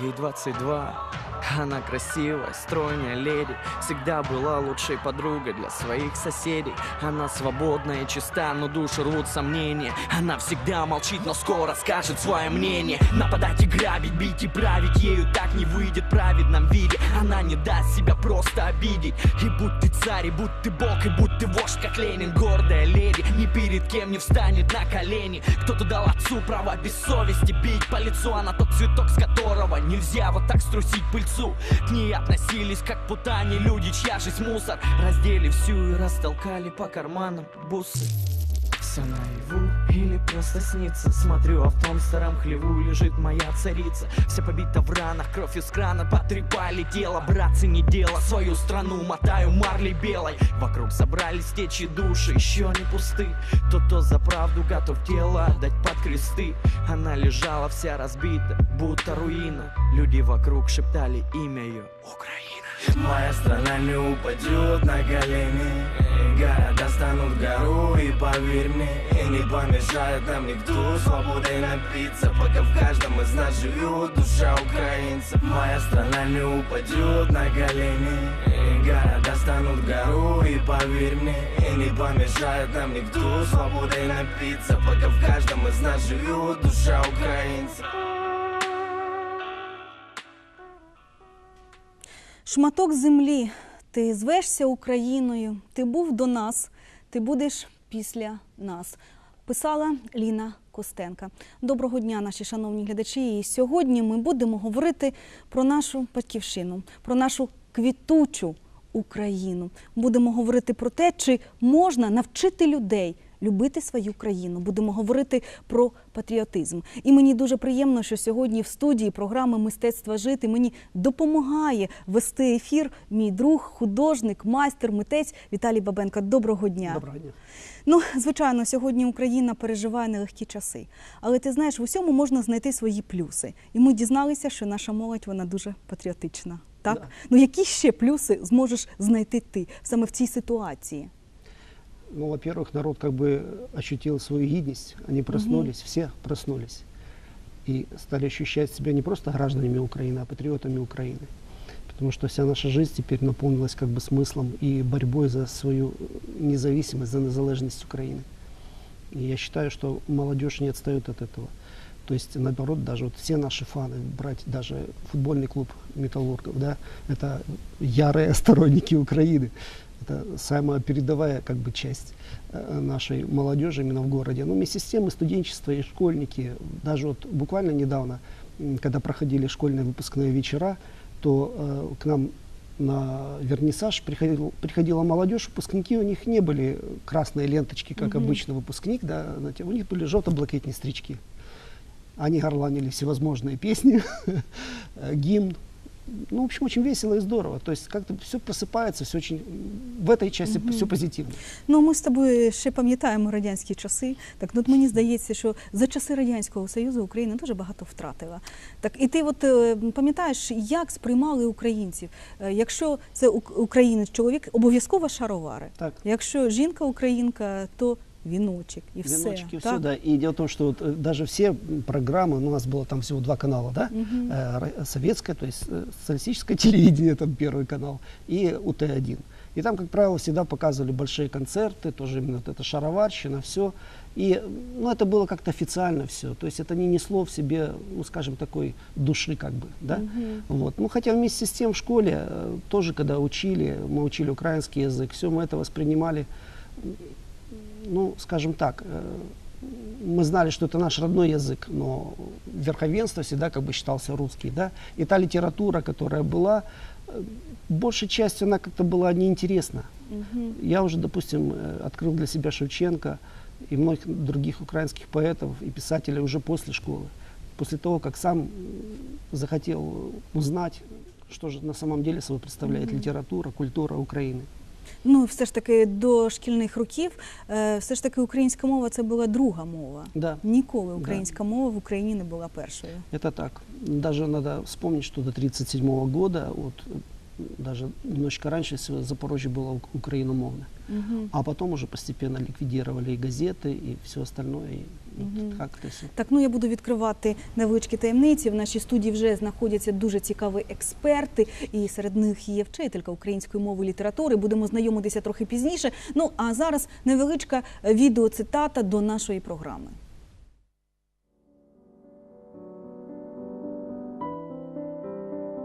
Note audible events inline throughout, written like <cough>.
ей 22 Она красивая, стройная леди Всегда была лучшей подругой для своих соседей. Она свободная и чиста, но душу рвут сомнения. Она всегда молчит, но скоро скажет свое мнение. Нападать и грабить, бить и править Ею так не выйдет в праведном виде. Она не даст себя просто обидеть. И будь ты царь, и будь ты бог, и будь ты вождь, как Ленин Гордая леди, ни перед кем не встанет на колени. Кто-то дал отцу право без совести бить. По лицу Она тот цветок, с которого нельзя вот так струсить пыльцу К ней относились как к путане люди, чья жизнь мусор. Раздели всю и растолкали по карманам бусы все наяву или просто снится? Смотрю, а в том старом хлеву лежит моя царица. Вся побита в ранах, кровь из крана потрепали тело Братцы, не дело, свою страну мотаю марлей белой. Вокруг собрались течи души, еще не пусты. Тот, кто за правду готов тело отдать под кресты. Она лежала вся разбита, будто руина. Люди вокруг шептали имя ее Украина. Моя страна не упадет на колени Города станут гору и поверь мне Не помешает нам никто. Свободой напиться Пока в каждом из нас живет душа украинцев. Моя страна не упадет на колени. Города станут гору и поверь мне Не помешает нам никто. Свободой напиться Пока в каждом из нас живет душа украинцев. Шматок землі, ти звешся Україною, ти був до нас, ти будеш після нас. Писала Ліна Костенка. Доброго дня, наші шановні глядачі. І сьогодні ми будемо говорити про нашу батьківщину, про нашу квітучу Україну. Будемо говорити про те, чи можна навчити людей любити свою країну. Будемо говорити про патріотизм. І мені дуже приємно, що сьогодні в студії програми Мистецтва жити мені допомагає вести ефір мій друг, художник, майстер, митець Віталій Бабенко. Доброго дня. Доброго дня. Ну, звичайно, сьогодні Україна переживає нелегкі часи. Але ти знаєш, в усьому можна знайти свої плюси. І ми дізналися, що наша молодь вона дуже патріотична. Так? Да. Ну які ще плюси зможеш знайти ти саме в цій ситуації? Ну, во-первых, народ как бы ощутил свою гидность, они проснулись, все проснулись и стали ощущать себя не просто гражданами Украины, а патриотами Украины. Потому что вся наша жизнь теперь наполнилась как бы смыслом и борьбой за свою независимость, за незалежность Украины. И я считаю, что молодежь не отстает от этого. То есть, наоборот, даже вот все наши фаны, брать даже футбольный клуб металлургов, да, это ярые <laughs> сторонники Украины. Это самая передовая как бы, часть э, нашей молодежи именно в городе. Но вместе с тем и студенчество, и школьники. Даже вот буквально недавно, когда проходили школьные выпускные вечера, то э, к нам на вернисаж приходил, приходила молодежь, выпускники у них не были красные ленточки, как Мгм. обычно выпускник, да, у них были желто-блакитные стрички. Они горланили всевозможные песни, <laughs> э, гимн. Ну, в общем, очень весело и здорово. То есть как-то все просыпается, все очень в этой части Мгм. все позитивно. Ну, ми з тобою ще пам'ятаємо радянські часи. Так, ну, от мені здається, що за часи Радянського Союзу Україна дуже багато втратила. Так, і ти от е, пам'ятаєш, як сприймали українців? Е, Якщо це українець, чоловік, обов'язково шаровари. Так. Якщо жінка українка, то віночок і все. Веночки, все, да. И дело в том, что вот, э, даже все программы, ну, у нас было там всего два канала, да. Э, ро- советское, то есть э, социалистическое <laughs> телевидение, там первый канал, и УТ-1. И там, как правило, всегда показывали большие концерты, тоже именно вот эта шароварщина, все. И, ну, это было как-то официально все. То есть это не несло в себе, ну, скажем, такой души, как бы, да. Мгм. Вот. Ну, хотя вместе с тем в школе э, тоже, когда учили, мы учили украинский язык, все мы это воспринимали, ну, скажем так, э, мы знали, что это наш родной язык, но верховенство всегда как бы считался русский, да. И та литература, которая была, э, большей частью она как-то была неинтересна. Мгм. Я уже, допустим, э, открыл для себя Шевченко и многих других украинских поэтов и писателей уже после школы. После того, как сам захотел узнать, что же на самом деле собой представляет Мгм. литература, культура Украины. Ну, все ж таки, до шкільних років, е, все ж таки, українська мова це була друга мова. Да, Ніколи Да. українська мова в Україні не була першою. Це так. Навіть треба вспомнити, що до 1937 года вот, даже немножечко раньше всего Запорожье было ук- украиномовно. Мгм. А потом уже постепенно ликвидировали и газеты, и все остальное. И вот Мгм. все. Так, ну я буду відкривати невеличкі таємниці. В нашій студії вже знаходяться дуже цікаві експерти, і серед них є вчителька української мови і літератури. Будемо знайомитися трохи пізніше. Ну а зараз невеличка відеоцитата до нашої програми.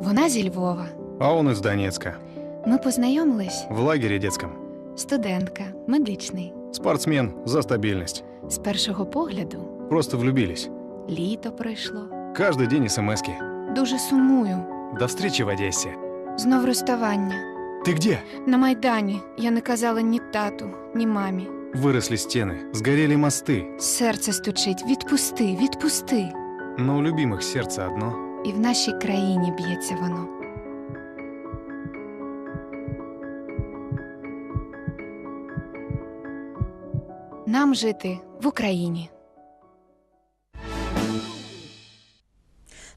Вона зі Львова. А он из Донецка. Ми познайомились. В лагере детском. Студентка, медичний. Спортсмен за стабильность. З першого погляду Просто влюбились. літо пройшло. Каждый день смски. Дуже сумую. До встречи в Одессе. Знов розставання. Ты где? На майдані я не казала ні тату, ні мамі. Выросли стены, сгорели мосты. Серце стучить. Відпусти, відпусти. Но у любимых сердце одно. І в нашій країні б'ється воно. Нам жити в Україні.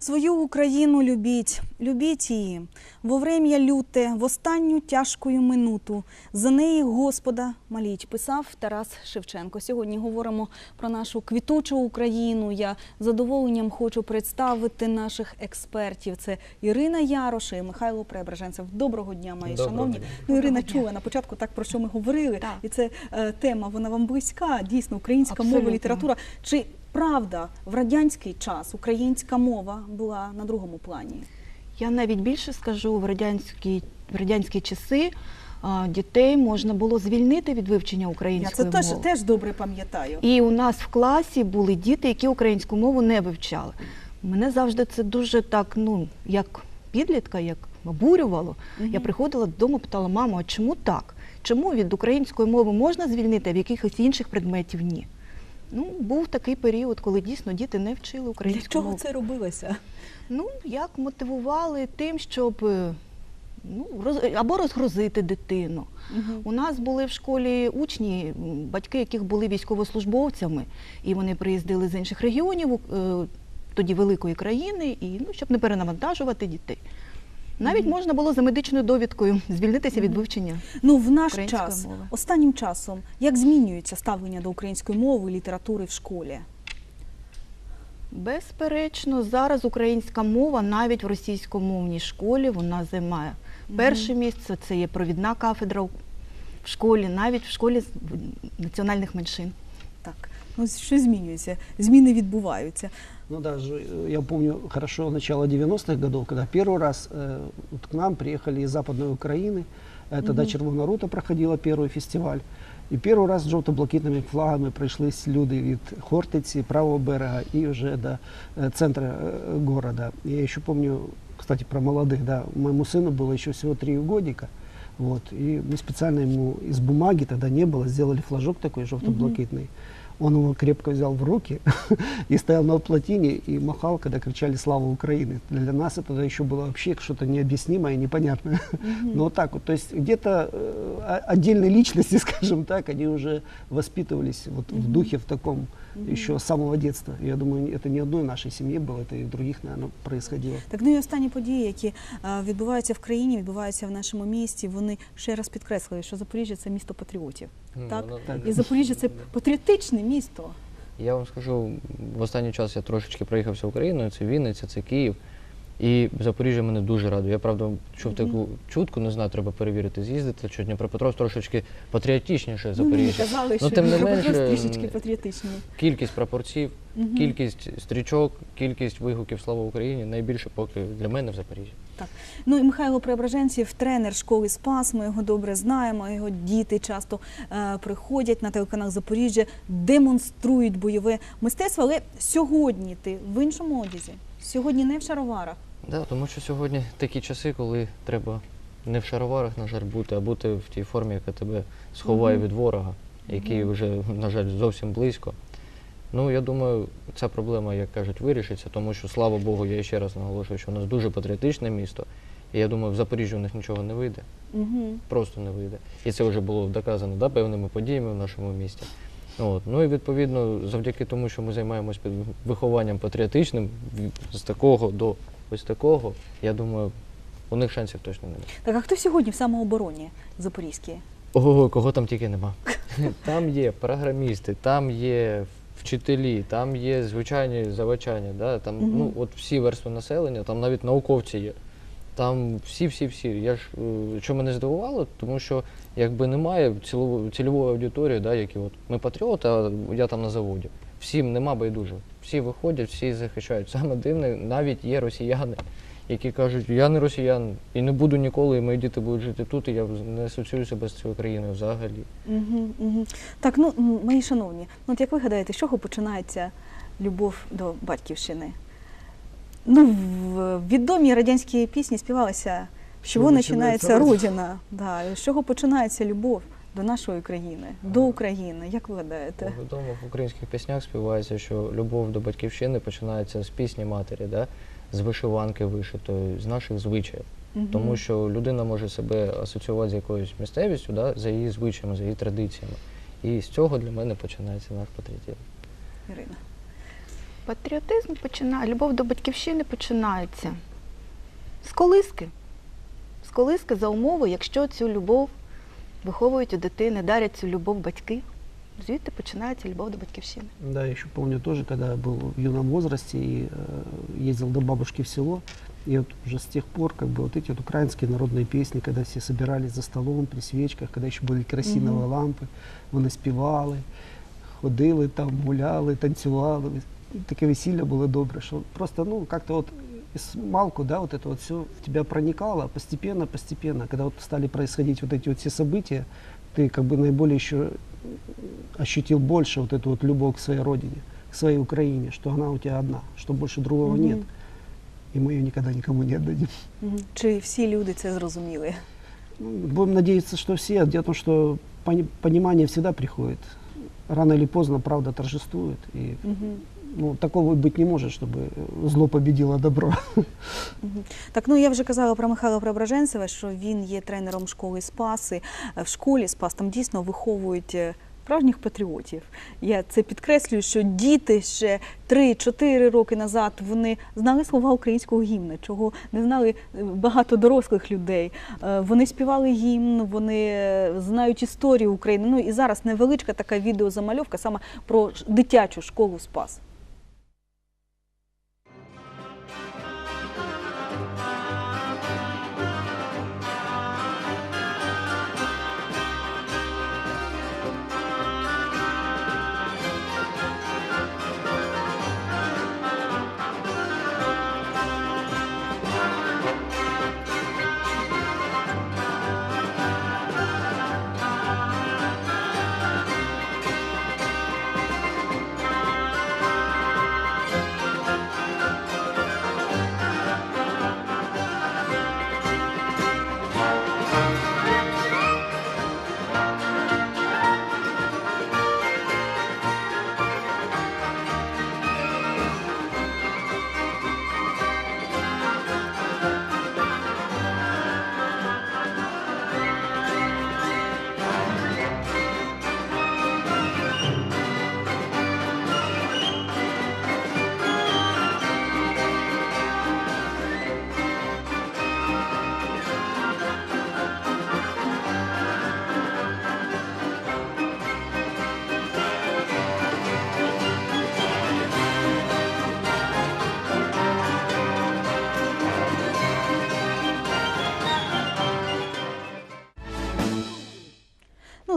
Свою Україну любіть, любіть її. Во врем'я люте, в останню тяжкою минуту. За неї Господа моліть, писав Тарас Шевченко. Сьогодні говоримо про нашу квітучу Україну. Я з задоволенням хочу представити наших експертів. Це Ірина Яроша і Михайло Преображенцев. Доброго дня, мої Доброго шановні. дня. Ну, Ірина чула на початку так про що ми говорили. Так. І це е, тема, вона вам близька. Дійсно, українська мова, література. Чи правда в радянський час українська мова була на другому плані? Я навіть більше скажу, в радянські, в радянські часи дітей можна було звільнити від вивчення Я української це теж, мови. теж добре пам'ятаю. І у нас в класі були діти, які українську мову не вивчали. Мене завжди це дуже так, ну, як підлітка, як обурювало. Я приходила додому, питала, мамо, а чому так? Чому від української мови можна звільнити, а в якихось інших предметів ні? Ну, був такий період, коли дійсно діти не вчили Для чого мову. це робилося? Ну, як мотивували тим, щоб е, ну, роз, або розгрузити дитину. У нас були в школі учні, батьки яких були військовослужбовцями, і вони приїздили з інших регіонів, е, тоді великої країни, і ну, щоб не перенавантажувати дітей. Навіть можна було за медичною довідкою звільнитися від вивчення. Ну, в наш час, мови. останнім часом, як змінюється ставлення до української мови і літератури в школі? Безперечно, зараз українська мова навіть в російськомовній школі вона займає перше місце. Це є провідна кафедра в школі, навіть в школі національних меншин. Так, ну що змінюється? Зміни відбуваються Ну даже, э, я помню хорошо начало 90-х годов, когда первый раз э, вот к нам приехали из Западной Украины. Э, Тогда Червона Рута проходила первый фестиваль. І перший раз з жовто-блакитними флагами прийшлись люди від Хортиці, правого берега і вже до э, центра э, города. Я еще помню, кстати, про молодых, да, моему сыну было еще всего три годика. Вот, и мы специально ему из бумаги, тогда не было, сделали флажок такой желто-блакитный. Он его крепко взял в руки <laughs> и стоял на плотине и махал, когда кричали «Слава Украины!». Для нас это тогда еще было вообще что-то необъяснимое и непонятное. Но <laughs> вот так вот, то есть где-то э, о- отдельные личности, <laughs> скажем так, они уже воспитывались вот в духе в таком еще с самого детства. Я думаю, это не одной нашей семье было, это и в других, наверное, происходило. Так, ну і останні події, які е, відбуваються в країні, відбуваються в нашому місті, вони ще раз підкреслили, що Запоріжжя це місто патріотів. Ну, так? ну, Так. І Запоріжжя це патріотичне місто. Я вам скажу, в останній час я трошечки проїхався Україною, це Вінниця, це Київ. І Запоріжжя мене дуже радує. Я правда чув таку чутку, не знаю, треба перевірити, з'їздити, що Дніпропетровськ трошечки патріотичніше Ну, мені Запоріжжя. казали, що Ну, тим не менше, трішечки патріотичні. Кількість прапорців, кількість стрічок, кількість вигуків Слава Україні найбільше поки для мене в Запоріжжі. Так. Ну і Михайло Преображенців, тренер школи Спас. Ми його добре знаємо. Його діти часто е, приходять на телеканал Запоріжжя, демонструють бойове мистецтво. Але сьогодні ти в іншому одязі. Сьогодні не в шароварах. Да, тому що сьогодні такі часи, коли треба не в шароварах, на жаль, бути, а бути в тій формі, яка тебе сховає від ворога, який вже, на жаль, зовсім близько. Ну, я думаю, ця проблема, як кажуть, вирішиться, тому що, слава Богу, я ще раз наголошую, що у нас дуже патріотичне місто. І я думаю, в Запоріжжі у них нічого не вийде, Угу. просто не вийде. І це вже було доказано да, певними подіями в нашому місті. От. Ну і відповідно, завдяки тому, що ми займаємось під вихованням патріотичним, з такого до ось такого, я думаю, у них шансів точно немає. Так, а хто сьогодні в самообороні Запорізькій? Ого, кого там тільки нема. <laughs> Там є програмісти, там є вчителі, там є звичайні завчання, да? там Мгм. ну, от всі верстви населення, там навіть науковці є. Там всі-всі-всі. Я ж е, що мене здивувало, тому що якби немає цільової аудиторії, да, які от ми патріоти, а я там на заводі. Всім нема байдуже. Всі виходять, всі захищають. Саме дивне, навіть є росіяни, які кажуть, я не росіян і не буду ніколи, і мої діти будуть жити тут, і я не асоціюю себе з цією країною взагалі. Угу, угу. Так, ну мої шановні, ну от як ви гадаєте, з чого починається любов до батьківщини? Ну, в відомій радянській пісні співалася, з чого починається родина. Да, з чого починається любов до нашої країни, до України? Як ви гадаєте? Відомо в українських піснях співається, що любов до батьківщини починається з пісні матері, да? з вишиванки вишитої, з наших звичаїв. Мгм. Тому що людина може себе асоціювати з якоюсь місцевістю, да? за її звичаями, за її традиціями. І з цього для мене починається наш патріотизм. Ірина. Патріотизм починає, любов до батьківщини починається з колиски. З колиски за умови, якщо цю любов виховують у дитини, дарять цю любов батьки, звідти починається любов до батьківщини. Да, я еще помню тоже, когда я был в юном возрасте и э, ездил до бабушки в село, и вот уже с тех пор, как бы вот эти вот украинские народные песни, когда все собирались за столом при свечках, когда еще были керосиновые лампи, вони співали, ходили там, гуляли, танцювали. І Таке весілля було добре, що просто, ну, как-то вот из малку, да, вот это вот все в тебя проникало постепенно, постепенно. Когда вот стали происходить вот эти вот все события, ты как бы наиболее еще ощутил больше вот эту вот любовь к своей родине, к своей Украине, что она у тебя одна, что больше другого Мгм. нет. И мы ее никогда никому не отдадим. Мгм. Чи всі люди це зрозуміли? Ну, Будем надеяться, что все. Дело в том, что пони- понимание всегда приходит. Рано или поздно правда торжествует. И Мгм. ну, такого быть не может, чтобы зло победило добро. Так, ну я вже казала про Михайла Преображенцева, що він є тренером школи Спаси. В школі Спас там дійсно виховують е, справжніх патріотів. Я це підкреслюю, що діти ще 3-4 роки назад вони знали слова українського гімна, чого не знали е, багато дорослих людей. Е, Вони співали гімн, вони знають історію України. Ну і зараз невеличка така відеозамальовка саме про дитячу школу Спас.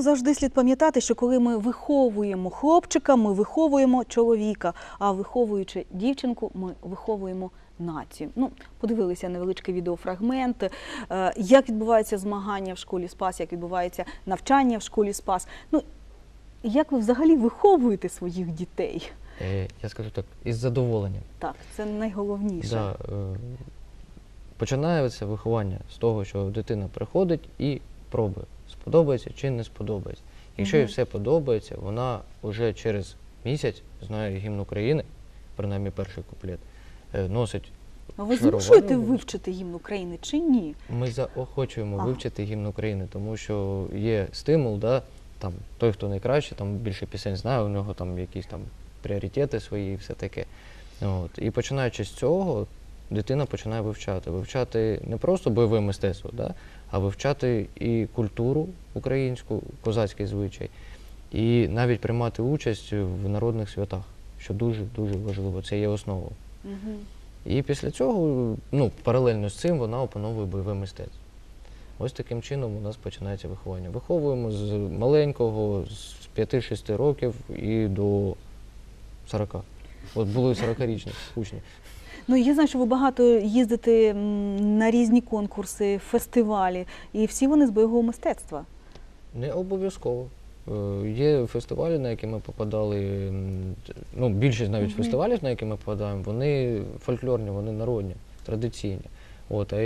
Завжди слід пам'ятати, що коли ми виховуємо хлопчика, ми виховуємо чоловіка, а виховуючи дівчинку, ми виховуємо націю. Ну, подивилися невеличкий відеофрагмент, е, як відбуваються змагання в школі Спас, як відбувається навчання в школі Спас. Ну, як ви взагалі виховуєте своїх дітей? Е, я скажу так, із задоволенням. Так, це найголовніше. Да, е, починається виховання з того, що дитина приходить і пробує, сподобається чи не сподобається. Якщо їй все подобається, вона вже через місяць знає гімн України, принаймні перший куплет, е, носить. А ви змушуєте вивчити гімн України чи ні? Ми заохочуємо Ага. вивчити гімн України, тому що є стимул, да, там, той, хто найкраще, там більше пісень знає, у нього там якісь там пріоритети свої і все таке. От. І починаючи з цього, дитина починає вивчати. Вивчати не просто бойове мистецтво, да? а вивчати і культуру українську, козацький звичай, і навіть приймати участь в народних святах, що дуже-дуже важливо. Це є основою. І після цього, ну, паралельно з цим, вона опановує бойове мистецтво. Ось таким чином у нас починається виховання. Виховуємо з маленького, з 5-6 років і до 40. От були 40-річні учні. Ну я знаю, що ви багато їздите на різні конкурси, фестивалі, і всі вони з бойового мистецтва. Не обов'язково. Е, Є фестивалі, на які ми попадали. Ну, більшість навіть Мгм. фестивалів, на які ми попадаємо, вони фольклорні, вони народні, традиційні. От, а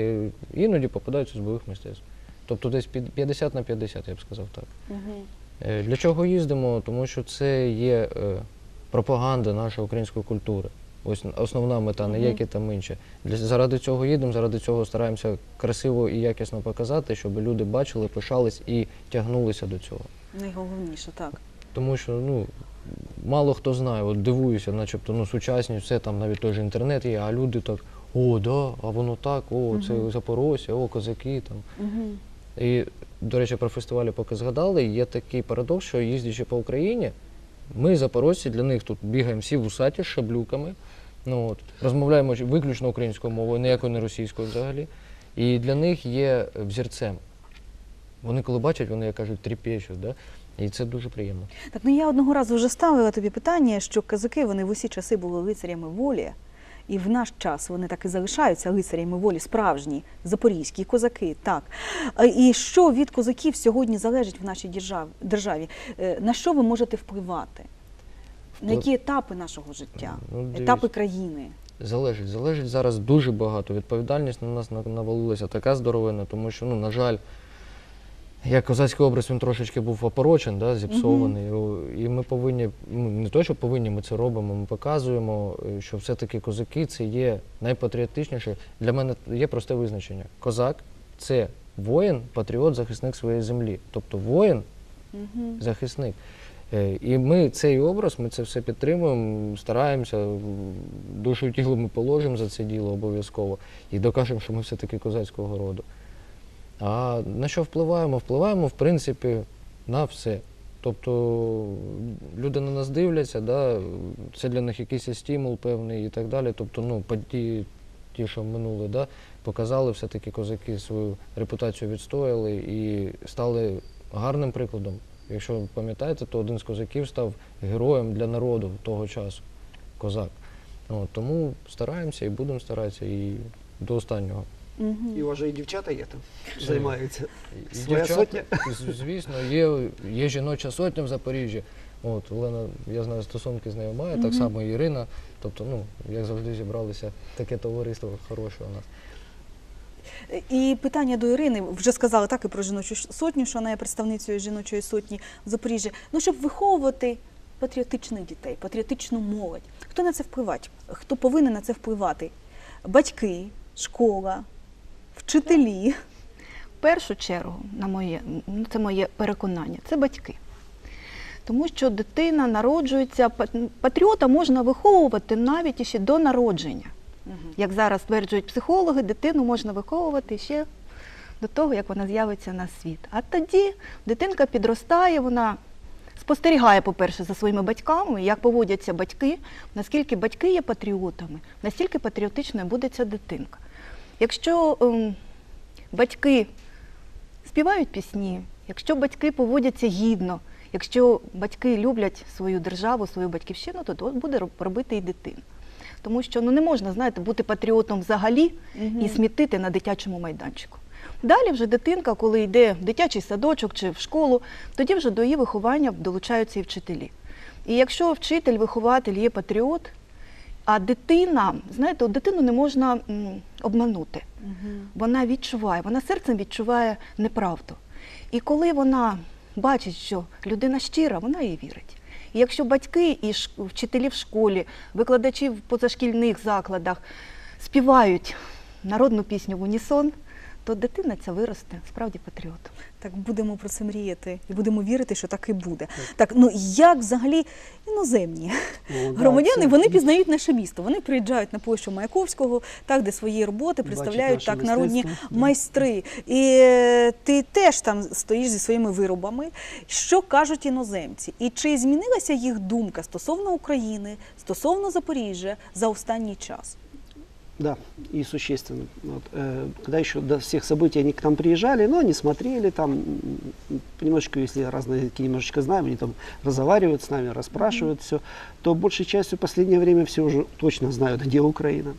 іноді попадаються з бойових мистецтв. Тобто десь під 50 на 50, я б сказав так. Е, Для чого їздимо? Тому що це є е, пропаганда нашої української культури. Ось основна мета, не які там інші. Для, заради цього їдемо, заради цього стараємося красиво і якісно показати, щоб люди бачили, пишались і тягнулися до цього. Найголовніше, так. Тому що ну, мало хто знає, от дивуюся, начебто ну, сучасні, все там навіть той же інтернет є, а люди так, о, да, а воно так, о, це. Запорожжя, о, козаки там. Угу. І, до речі, про фестивалі поки згадали, є такий парадокс, що їздячи по Україні, ми, запорожці, для них тут бігаємо всі вусаті з шаблюками, ну, от, розмовляємо виключно українською мовою, ніякою не російською взагалі. І для них є взірцем. Вони коли бачать, вони, як кажуть, тріпещуть, да? і це дуже приємно. Так, ну я одного разу вже ставила тобі питання, що казаки вони в усі часи були лицарями волі, і в наш час вони так і залишаються лицарями волі, справжні, запорізькі козаки. Так. І що від козаків сьогодні залежить в нашій державі? Е, На що ви можете впливати? На які етапи нашого життя, Ну, дивіться. етапи країни? Залежить, залежить зараз дуже багато. Відповідальність на нас на- навалилася така здоровина, тому що, ну, на жаль, як козацький образ він трошечки був опорочен, да, зіпсований. О, І ми повинні, ну, не то, що повинні, ми це робимо, ми показуємо, е, що все-таки козаки це є найпатріотичніше. Для мене є просте визначення. Козак це воїн, патріот, захисник своєї землі. Тобто воїн Угу. захисник. Е, І ми цей образ, ми це все підтримуємо, стараємося, душу і тіло ми положимо за це діло обов'язково і докажемо, що ми все-таки козацького роду. А на що впливаємо? Впливаємо, в принципі, на все. Тобто люди на нас дивляться, да, це для них якийсь стимул певний і так далі. Тобто, ну, події, ті, що минули, да, показали все-таки козаки свою репутацію відстояли і стали гарним прикладом. Якщо ви пам'ятаєте, то один з козаків став героєм для народу того часу. Козак. От, тому стараємося і будемо старатися і до останнього. Угу. И уже и девчата є там займаються. І Своя дівчата, сотня? Звісно, є, є жіноча сотня в Запоріжжі. От, Олена, я знаю, стосунки з нею має, так само і Ірина. Тобто, ну, як завжди зібралися, таке товариство хороше у нас. І питання до Ірини вже сказали так і про жіночу сотню, що вона є представницею жіночої сотні в Запоріжжі. Ну щоб виховувати патріотичних дітей, патріотичну молодь. Хто на це впливати? Хто повинен на це впливати? Батьки, школа, вчителі. В першу чергу, на моє, ну, це моє переконання, це батьки. Тому що дитина народжується, патріота можна виховувати навіть ще до народження. Як зараз стверджують психологи, дитину можна виховувати ще до того, як вона з'явиться на світ. А тоді дитинка підростає, вона спостерігає, по-перше, за своїми батьками, як поводяться батьки, наскільки батьки є патріотами, настільки патріотичною буде ця дитинка. Якщо ем, батьки співають пісні, якщо батьки поводяться гідно, якщо батьки люблять свою державу, свою батьківщину, то то буде робити і дитина. Тому що ну, не можна, знаєте, бути патріотом взагалі і смітити на дитячому майданчику. Далі вже дитинка, коли йде в дитячий садочок чи в школу, тоді вже до її виховання долучаються і вчителі. І якщо вчитель, вихователь є патріот, а дитина, знаєте, дитину не можна обманути. Вона відчуває, вона серцем відчуває неправду. І коли вона бачить, що людина щира, вона їй вірить. І якщо батьки і вчителі в школі, викладачі в позашкільних закладах співають народну пісню в унісон, то дитина ця виросте справді патріотом. Так будемо про це мріяти і будемо вірити, що так і буде. Так, ну як взагалі іноземні Ну, громадяни це- вони пізнають наше місто. Вони приїжджають на площу Маяковського, так де свої роботи представляють так народні майстри. І е, ти теж там стоїш зі своїми виробами. Що кажуть іноземці? І чи змінилася їх думка стосовно України, стосовно Запоріжжя за останній час? Да, и существенно. Вот, э, когда еще до всех событий они к нам приезжали, но они смотрели там, м, немножечко, если разные языки немножечко знаем, они там разговаривают с нами, расспрашивают все, то большей частью в последнее время все уже точно знают, где Украина.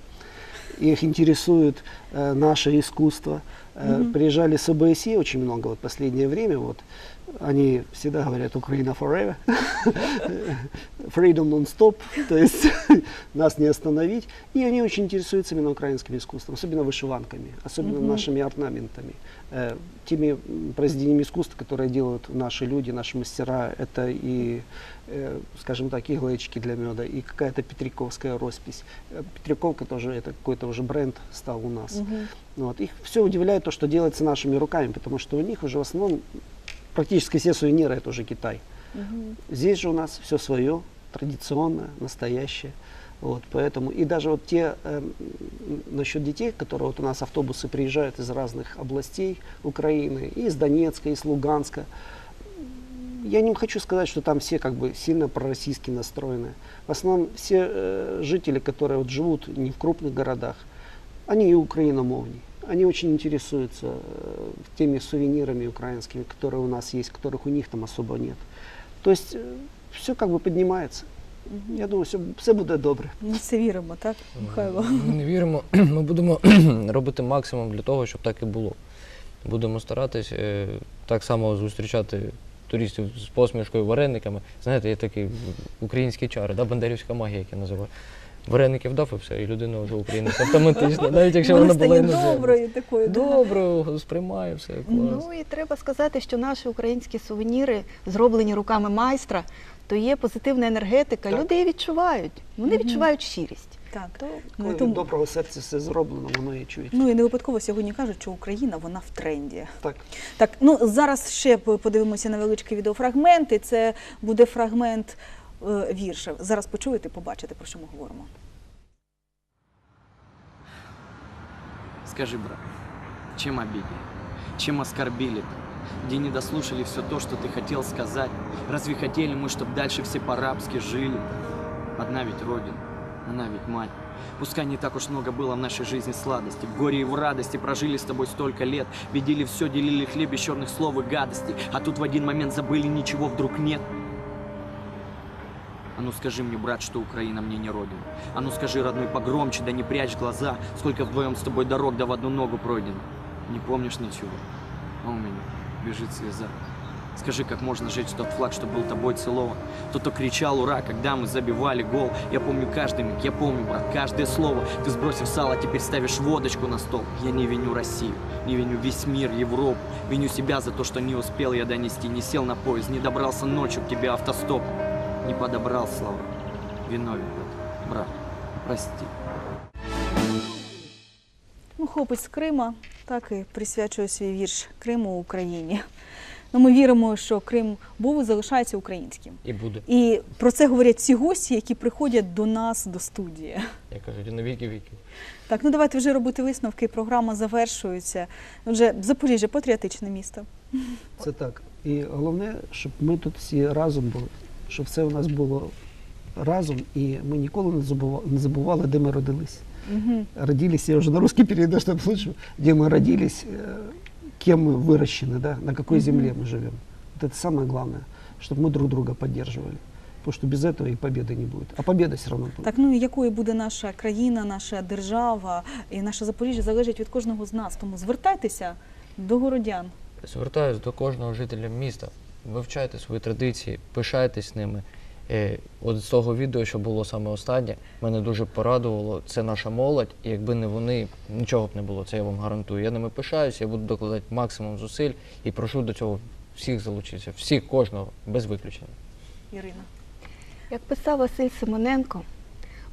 Их интересует э, наше искусство. Э, Приезжали с ОБСЕ очень много вот последнее время. Вот, они всегда говорят Украина forever. <laughs> Freedom non-stop, то есть <laughs> нас не остановить. И они очень интересуются именно украинским искусством, особенно вышиванками, особенно нашими орнаментами, э, теми м, произведениями искусства, которые делают наши люди, наши мастера. Это и, э, скажем так, иглочки для меда, и какая-то петриковская роспись. Э, Петриковка тоже это какой-то уже бренд стал у нас. Вот. Их все удивляет то, что делается нашими руками, потому что у них уже в основном практически все сувениры это уже Китай. Здесь же у нас все свое, традиционное, настоящее. Вот, поэтому и даже вот те эм, насчет детей, которые вот у нас автобусы приезжают из разных областей Украины, и из Донецка, и из Луганска, я не хочу сказать, что там все как бы сильно пророссийски настроены. В основном все э, жители, которые вот живут не в крупных городах, они и украиномовни. Они очень интересуются э, теми сувенирами украинскими, которые у нас есть, которых у них там особо нет. То есть все как бы поднимается. Я думаю, все, все буде добре. Ми в це віримо, так, Михайло? Ми не віримо. <clears throat> <clears throat> Ми будемо <clears throat> робити максимум для того, щоб так і було. Будемо старатись е, так само зустрічати туристів з посмішкою, варениками. Знаєте, є такий український чар, да, бандерівська магія, як я називаю. Вареників дав і все, і людина вже українець автоматично, навіть якщо Вона була іноземна. доброю такою. Добре, сприймає все клас. Ну і треба сказати, що наші українські сувеніри, зроблені руками майстра, то є позитивна енергетика. Так. Люди її відчувають. Вони Мгм. відчувають щирість. Так. То Коли від тому- доброго серця все зроблено, воно і чується. Ну і не випадково сьогодні кажуть, що Україна вона в тренді. Так. Так, ну зараз ще п- подивимося на невеличкі відеофрагменти. Це буде фрагмент е, вірша. Зараз почуєте, побачите, про що ми говоримо. Скажи, брат, чем обидели? Чем оскорбили-то? Где не дослушали все то, что ты хотел сказать? Разве хотели мы, чтобы дальше все по-рабски жили? Одна ведь родина, она ведь мать. Пускай не так уж много было в нашей жизни сладости, в горе и в радости прожили с тобой столько лет, видели все, делили хлеб без черных слов и гадостей, а тут в один момент забыли, ничего вдруг нет. А ну скажи мне, брат, что Украина мне не родина. А ну скажи, родной, погромче, да не прячь глаза, сколько вдвоем с тобой дорог, да в одну ногу пройдено. Не помнишь ничего, а у меня бежит слеза. Скажи, как можно жечь тот флаг, что был тобой целован? Кто-то кричал «Ура!», когда мы забивали гол. Я помню каждый миг, я помню, брат, каждое слово. Ты сбросив сало, теперь ставишь водочку на стол. Я не виню Россию, не виню весь мир, Европу. Виню себя за то, что не успел я донести, не сел на поезд, не добрался ночью к тебе автостоп. Не подобрал слова. Виновен, брат. брат. Прости. Ну, хлопець з Крима так і присвячує свій вірш Криму Україні. Ну, ми віримо, що Крим був і залишається українським. І буде, І про це говорять всі гості, які приходять до нас до студії. як кажуть, і на віки віків. Так, ну давайте вже робити висновки. Програма завершується. Отже, Запоріжжя патріотичне місто. Це так. І головне, щоб ми тут всі разом були, щоб все у нас було разом, і ми ніколи не забували, не забували де ми родились. Угу. Родились, я уже на русский перейду, чтобы лучше, где мы родились, э, кем мы выращены, да, на какой Мгм. земле мы живем. Вот это самое главное, чтобы мы друг друга поддерживали. Потому что без этого и победы не будет. А победа все равно будет. Так, ну і якою буде наша країна, наша держава і наше Запоріжжя залежить від кожного з нас. Тому звертайтеся до городян. Звертаюсь до кожного жителя міста. Вивчайте свої традиції, пишайтесь ними. Е, От з того відео, що було саме останнє, мене дуже порадувало. Це наша молодь, і якби не вони, нічого б не було. Це я вам гарантую. Я ними пишаюся, я буду докладати максимум зусиль і прошу до цього всіх залучитися, всіх, кожного, без виключення. Ірина. Як писав Василь Симоненко,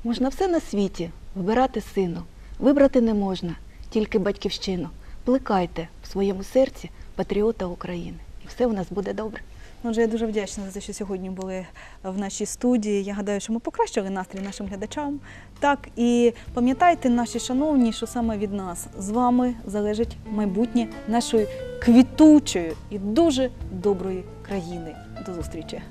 можна все на світі вибирати сину. Вибрати не можна, тільки батьківщину. плекайте в своєму серці патріота України. Все у нас буде добре. Отже, я дуже вдячна за те, що сьогодні були в нашій студії. Я гадаю, що ми покращили настрій нашим глядачам. Так і пам'ятайте, наші шановні, що саме від нас з вами залежить майбутнє нашої квітучої і дуже доброї країни. До зустрічі!